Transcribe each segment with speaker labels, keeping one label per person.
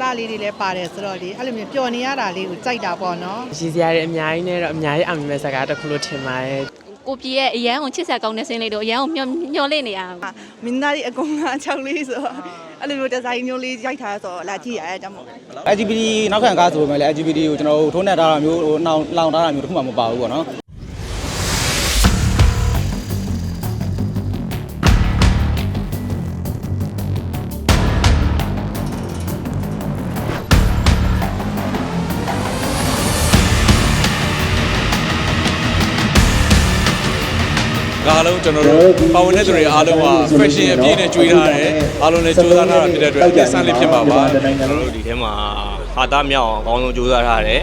Speaker 1: သားလေးတွေလည်းပါတယ်ဆိုတော့လေအဲ့လိုမျိုးပျော်နေရတာလေးကိုကြိုက်တာပေါ့နော်
Speaker 2: ရည်စရာတွေအများကြီးနဲ့တော့အများကြီးအောင်မြင်မဲ့စကားတစ်ခုလို့ထင်ပါတယ်
Speaker 3: ကိုပြည့်ရဲ့အရန်ကိုချစ်ဆက်ကောင်းတဲ့စင်းလေးတို့အရန်ကိုမျောမျောလေးနေရအောင်
Speaker 4: မင်းသားကြီးအကုန်လုံးအချောက်လေးဆိုတော့အဲ့လိုမျိုးဒီဇိုင်းမျိုးလေးရိုက်ထားဆိုတော့လာကြည့်ရတဲ့ကြောင့်မို့
Speaker 5: LGBT နောက်ခံကားဆိုပေမဲ့လည်း LGBT ကိုကျွန်တော်တို့ထိုးနှက်ထားတာမျိုးဟိုနှောင်လောင်ထားတာမျိုးတခုမှမပါဘူးပေါ့နော်
Speaker 6: ဒါအားလုံးကျွန်တော်တို့ပါဝင်တဲ့သူတွေအားလုံးက fashion အပြည့်နဲ့ကြွေးထားတယ်အားလုံးလည်းစူးစမ်းထားတာဖြစ်တဲ့အတွက်အပြည့်ဆန်းလေးဖြစ်ပါပါ
Speaker 7: ကျွန်တော်တို့ဒီထဲမှာဟာသားမြောက်အောင်အကောင်းဆုံးကြိုးစားထားတယ်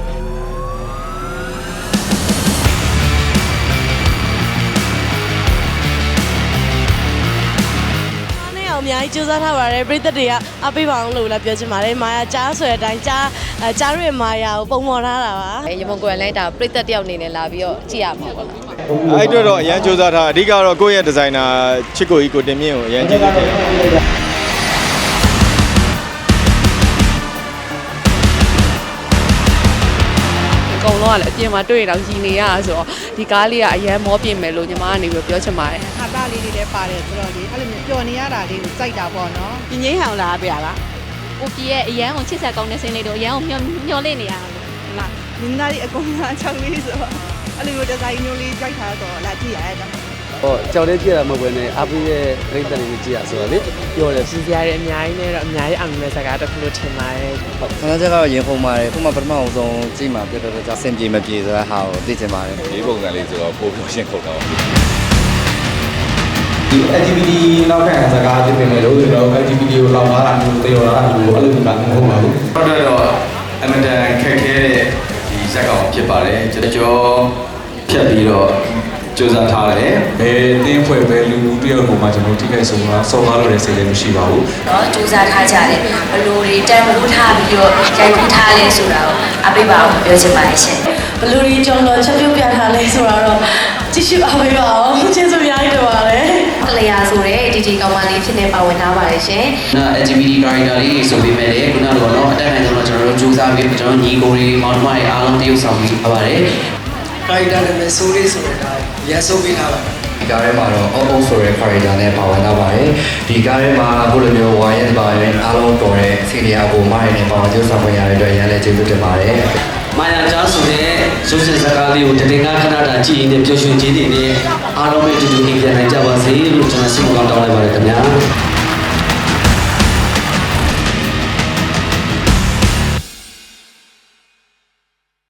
Speaker 8: အားနဲ့အောင်အများကြီးကြိုးစားထားပါတယ်ပြည်သက်တွေကအပေးပါအောင်လို့လည်းပြောချင်ပါတယ်မာယာကြားဆိုတဲ့အတိုင်းကြားအဲကြားရမာယာကိုပုံမော်ထားတာပါ
Speaker 9: ရေမုံကိုယ်လည်းဒါပြိသက်တယောက်အနေနဲ့လာပြီးတော့ကြည့်ရမှာပေါ့နော်
Speaker 10: အဲ့အတွက်တော့အရန်စူးစမ်းထားအဓိကတော့ကိုယ့်ရဲ့ဒီဇိုင်နာချစ်ကိုကြီးကိုတင်မြင့်ကိုအရန်ကြည့်တယ်
Speaker 2: အကုန်လုံးကလည်းအပြင်မှာတွေ့ရတော့ရည်နေရတာဆိုတော့ဒီကားလေးကအရန်မောပြင်မယ်လို့ညီမကနေပြီးပြောချင်ပါတယ်
Speaker 1: ဟာသားလေးတွေလည်းပါတယ်ဆိုတော့လေအဲ့လိုမျိုးပျော်နေရတာလေးကိုကြိုက်တာပေါ့နော်
Speaker 8: ပြင်းငိမ့်ဟောင်လာပြရလား
Speaker 3: ကိုပြည့်ရဲ့အရန်ကိုချစ်ဆက်ကောင်းတဲ့စင်းလေးတို့အရန်ကိုမျောမျောလေးနေရအောင်ဟုတ်လား
Speaker 4: မင်းသားကြီးအကုန်လုံးအချောက်လေးဆိုတော့ အဲ့လိုမျိုးဒီဇိုင်းမျိုးလေးရိုက်ထားဆိုတော့လာကြည့်ရတဲ့ကြောင့်မို့
Speaker 5: ဟောကြောက်လေးကြည့်ရမှာမဟုတ်ဘဲနဲ့အပိရဲ့ပြိတ္တတွေကြည့်ရဆိုတော့လေပြောတယ်
Speaker 2: ရည်စရာတွေအများကြီးနဲ့တော့အများကြီးအောင်မြင်မဲ့စကားတစ်ခုလို့ထင်ပါတယ်
Speaker 5: ခဏချက်ကတော့ရင်ခုန်ပါတယ်ခုမှပထမအောင်ဆုံးကြည့်မှာပြတ်တော့ကြောင့်စင်ပြေမပြေဆိုတဲ့ဟာကိုသိချင်ပါတယ်
Speaker 6: ဒီပုံစံလေးဆိုတော့ပို့လို့ရှင်းခုတ်တော့
Speaker 5: ဒီ LGBT နောက်ခံစကားဖြစ်ပေမဲ့လို့ကျွန်တော် LGBT ကိုလောင်ထားတာမျိုးတေရောတာမျိုးအဲ့လိုမျိုးကမဟုတ်ပါဘူး
Speaker 10: ဟုတ်တယ်တော့အမတန်ခက်ခဲတဲ့ဒီဇက်ကောင်ဖြစ်ပါတယ်ကျွန်တော်ကြောဖြ တ်ပြီးတော့စူးစမ်းထားတယ်။
Speaker 6: ဘယ်တင်းဖွဲ့ပဲလူလူတယောက်ကိုမှကျွန်တော်ထိခိုက်ဆုံးတာဆော်ကားလို့လည်းစိတ်လည်းမရှိပါဘူး။
Speaker 9: တော့စူးစမ်းထားကြတယ်။ဘလို့တွေတန်ဖိုးထားပြီးတော့ရိုက်ကူးထားလဲဆိုတာကိုအပိပါအောင်ပြောချင်ပါတယ်ရှင်။
Speaker 8: ဘလို့တွေကြောင့်တော့ချက်ပြုတ်ပြထားလဲဆိုတာတော့ကြည့်ရှုအားပေးပါအောင်။ကျေးဇူးအများကြီးတင်ပါတယ်။
Speaker 9: ကလျာဆိုတဲ့ DJ ကောင်မလေးဖြစ်နေပါဝင်ထားပါတယ်ရှင်။
Speaker 5: နော် LGBT character လေးဆိုပေမဲ့လည်းခုနကတော့အတက်နိုင်ဆုံးတော့ကျွန်တော်တို့စူးစမ်းပြီးကျွန်တော်ညီကိုတွေမောင်နှမတွေအားလုံးတရုပ်ဆောင်ပြီးပါတယ်။
Speaker 11: character နာမည်ဆိုးလေးဆိုတဲ့ဒါရန်ဆုံးပေးထားပါတယ်
Speaker 5: ဒီကားထဲမှာတော့အုပ်အုပ်ဆိုတဲ့ character နဲ့ပါဝင်တော့ပါတယ်ဒီကားထဲမှာအခုလိုမျိုးဝိုင်းရဲပါရင်အားလုံးတော်တဲ့စီနီယာကိုမိုင်းနဲ့ပါဝင်ကြိုးစားခွင့်ရတဲ့အတွက်ရန်လည်းကျေးဇူးတင်ပါတယ်
Speaker 11: မာယာကြားဆိုတဲ့ရုပ်ရှင်ဇာတ်ကားလေးကိုတတင်ကားခဏတာကြည့်ရင်လည်းပျော်ရွှင်ခြင်းတွေနဲ့အားလုံးပဲအတူတူနေပြန်နိုင်ကြပါစေလို့ကျွန်တော်ဆုမကောင်းတောင်းလိုက်ပါတယ်ခင်ဗျာ